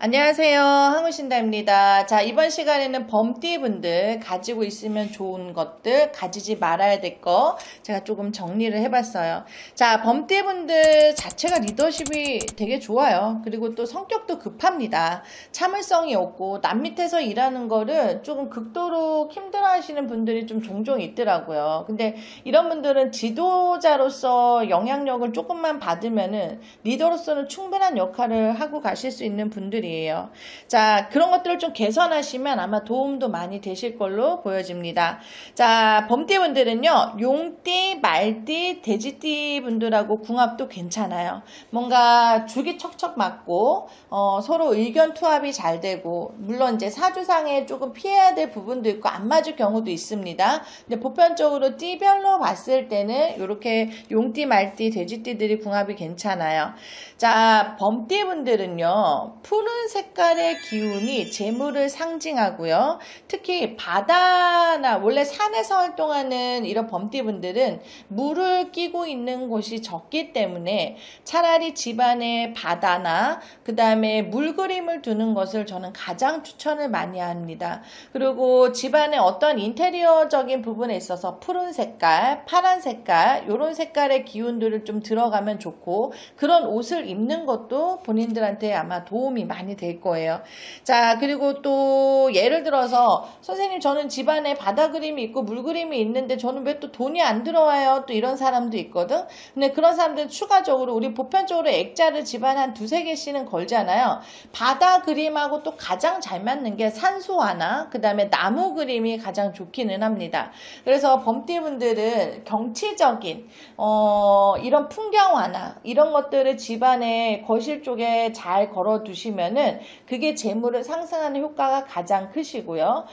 안녕하세요. 항우신다입니다. 자, 이번 시간에는 범띠분들 가지고 있으면 좋은 것들, 가지지 말아야 될 거, 제가 조금 정리를 해봤어요. 자, 범띠분들 자체가 리더십이 되게 좋아요. 그리고 또 성격도 급합니다. 참을성이 없고, 남 밑에서 일하는 거를 조금 극도로 힘들어 하시는 분들이 좀 종종 있더라고요. 근데 이런 분들은 지도자로서 영향력을 조금만 받으면은 리더로서는 충분한 역할을 하고 가실 수 있는 분들이 에요. 자, 그런 것들을 좀 개선하시면 아마 도움도 많이 되실 걸로 보여집니다. 자, 범띠분들은요, 용띠, 말띠, 돼지띠 분들하고 궁합도 괜찮아요. 뭔가 죽이 척척 맞고, 어, 서로 의견 투합이 잘 되고, 물론 이제 사주상에 조금 피해야 될 부분도 있고, 안 맞을 경우도 있습니다. 근데 보편적으로 띠별로 봤을 때는 이렇게 용띠, 말띠, 돼지띠들이 궁합이 괜찮아요. 자, 범띠 분들은요, 푸른 색깔의 기운이 재물을 상징하고요. 특히 바다나 원래 산에서 활동하는 이런 범띠분들은 물을 끼고 있는 곳이 적기 때문에 차라리 집안에 바다나 그 다음에 물 그림을 두는 것을 저는 가장 추천을 많이 합니다. 그리고 집안에 어떤 인테리어적인 부분에 있어서 푸른 색깔, 파란 색깔, 이런 색깔의 기운들을 좀 들어가면 좋고 그런 옷을 입는 것도 본인들한테 아마 도움이 많이 될 거예요. 자, 그리고 또 예를 들어서 선생님 저는 집안에 바다 그림이 있고 물 그림이 있는데 저는 왜 또 돈이 안 들어와요? 또 이런 사람도 있거든. 근데 그런 사람들은 추가적으로 우리 보편적으로 액자를 집안에 한 두세 개씩은 걸잖아요. 바다 그림하고 또 가장 잘 맞는 게 산소화나 그 다음에 나무 그림이 가장 좋기는 합니다. 그래서 범띠분들은 경치적인 어, 이런 풍경화나 이런 것들을 집안에 거실 쪽에 잘 걸어 두시면 은 그게 재물을 상승하는 효과가 가장 크시고요.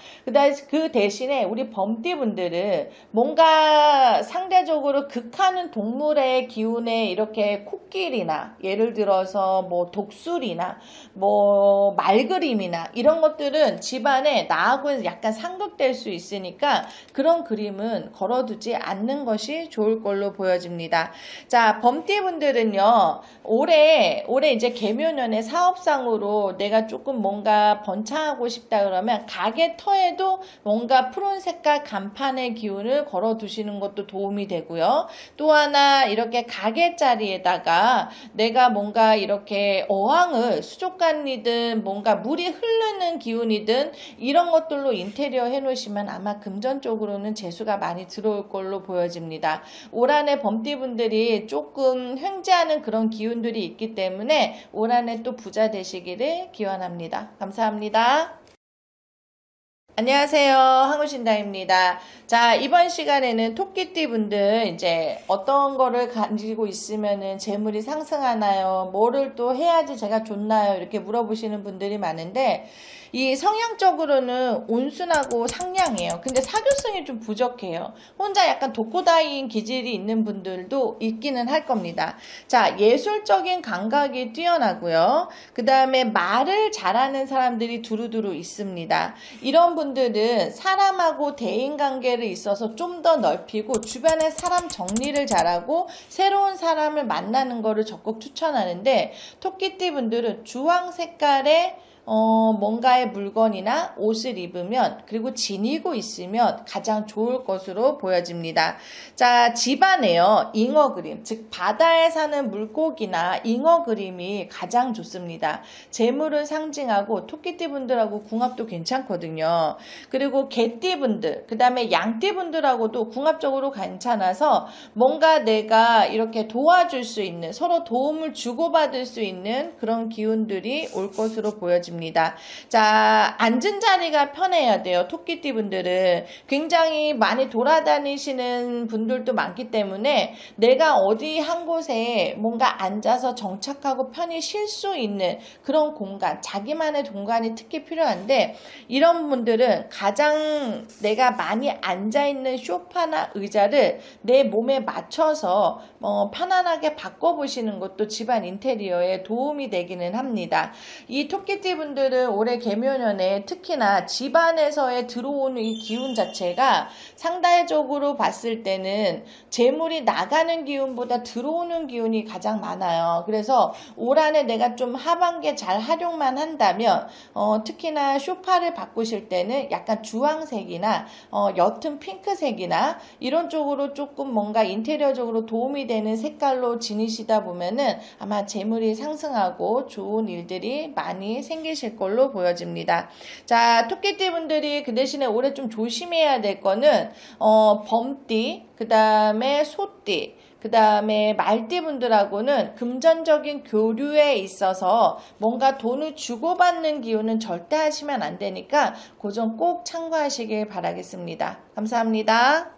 그 대신에 우리 범띠분들은 뭔가 상대적으로 극하는 동물의 기운에 이렇게 코끼리나 예를 들어서 뭐 독수리나 뭐 말그림이나 이런 것들은 집안에 나하고 약간 상극될 수 있으니까 그런 그림은 걸어두지 않는 것이 좋을 걸로 보여집니다. 자, 범띠분들은요, 올해, 올해 이제 개묘년의 사업상으로 내가 조금 뭔가 번창하고 싶다 그러면 가게 터에도 뭔가 푸른 색깔 간판의 기운을 걸어 두시는 것도 도움이 되고요. 또 하나 이렇게 가게 자리에다가 내가 뭔가 이렇게 어항을 수족관이든 뭔가 물이 흐르는 기운이든 이런 것들로 인테리어 해 놓으시면 아마 금전적으로는 재수가 많이 들어올 걸로 보여집니다. 올 한해 범띠분들이 조금 횡재하는 그런 기운들이 있기 때문에 올 한해 또 부자 되시기를 기원합니다. 감사합니다. 안녕하세요. 항우신다입니다. 자, 이번 시간에는 토끼띠 분들 이제 어떤 거를 가지고 있으면은 재물이 상승하나요? 뭐를 또 해야지 제가 좋나요? 이렇게 물어보시는 분들이 많은데 이 성향적으로는 온순하고 상냥해요. 근데 사교성이 좀 부족해요. 혼자 약간 독고다이인 기질이 있는 분들도 있기는 할 겁니다. 자, 예술적인 감각이 뛰어나고요. 그 다음에 말을 잘하는 사람들이 두루두루 있습니다. 이런 분 들은 사람하고 대인관계를 있어서 좀 더 넓히고 주변에 사람 정리를 잘하고 새로운 사람을 만나는 거를 적극 추천하는데 토끼띠 분들은 주황 색깔의 어, 뭔가의 물건이나 옷을 입으면 그리고 지니고 있으면 가장 좋을 것으로 보여집니다. 자, 집안에요. 잉어 그림, 즉 바다에 사는 물고기나 잉어 그림이 가장 좋습니다. 재물을 상징하고 토끼띠 분들하고 궁합도 괜찮거든요. 그리고 개띠 분들, 그 다음에 양띠 분들하고도 궁합적으로 괜찮아서 뭔가 내가 이렇게 도와줄 수 있는 서로 도움을 주고받을 수 있는 그런 기운들이 올 것으로 보여집니다. 자, 앉은 자리가 편해야 돼요. 토끼띠 분들은. 굉장히 많이 돌아다니시는 분들도 많기 때문에 내가 어디 한 곳에 뭔가 앉아서 정착하고 편히 쉴 수 있는 그런 공간, 자기만의 공간이 특히 필요한데 이런 분들은 가장 내가 많이 앉아 있는 쇼파나 의자를 내 몸에 맞춰서 어, 편안하게 바꿔 보시는 것도 집안 인테리어에 도움이 되기는 합니다. 이 토끼띠 분 분들은 올해 개묘년에 특히나 집안에서의 들어오는 이 기운 자체가 상대적으로 봤을 때는 재물이 나가는 기운보다 들어오는 기운이 가장 많아요. 그래서 올 한해 내가 좀 하반기에 잘 활용만 한다면 어, 특히나 쇼파를 바꾸실 때는 약간 주황색이나 어, 옅은 핑크색이나 이런 쪽으로 조금 뭔가 인테리어적으로 도움이 되는 색깔로 지니시다 보면은 아마 재물이 상승하고 좋은 일들이 많이 생 기실 걸로 보여집니다. 자, 토끼띠 분들이 그 대신에 올해 좀 조심해야 될 거는 어, 범띠, 그 다음에 소띠, 그 다음에 말띠 분들하고는 금전적인 교류에 있어서 뭔가 돈을 주고받는 기운은 절대 하시면 안 되니까 그점꼭 참고하시길 바라겠습니다. 감사합니다.